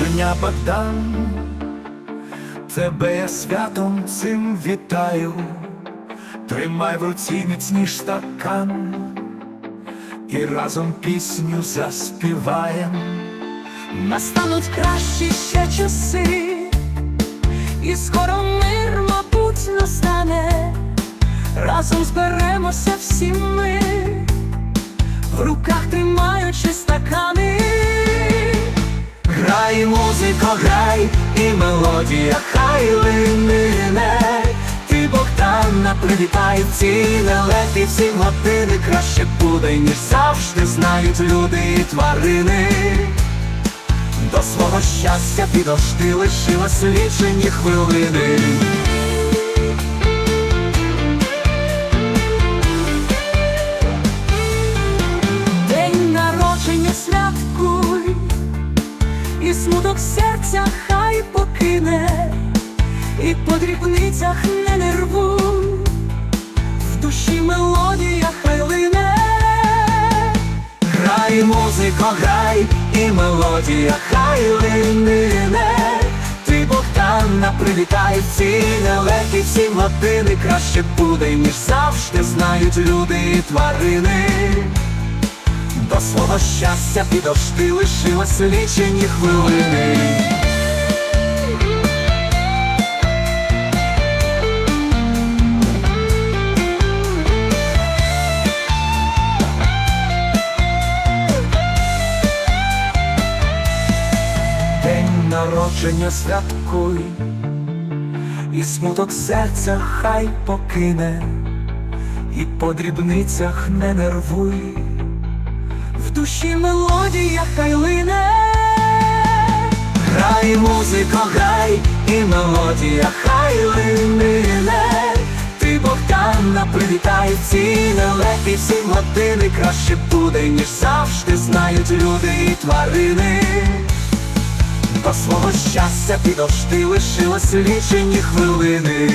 народження Богдан, тебе я святом цим вітаю, тримай в руці міцніш стакан, і разом пісню заспіваєм. Настануть кращі ще часи, і скоро мир, мабуть, настане, разом зберемося всі ми, в руках тримаючи стакани. Грай, і мелодія хай лине. Ти Богдана привітай ці нелеті всі години краще буде, ніж завжди знають люди і тварини. До свого щастя підошти лишилась лічені хвилини. Смуток серця хай покине, і по дрібницях не нервуй, в душі мелодія хай лине. Грай, музико, грай, і мелодія хай лине. Ти Богдана привітай в ці нелегкі всі години краще буде, ніж завжди знають люди і тварини. До свого щастя підошти лишилось лічені хвилини. День народження святкуй, і смуток серця хай покине, і по дрібницях не нервуй, Душі мелодія хай лине, грай, музико, грай, і мелодія хай лине. Ти Богдана привітай в ці нелегкі всі години краще буде, ніж завжди знають люди і тварини. До свого щастя підошти лишилось лічені хвилини.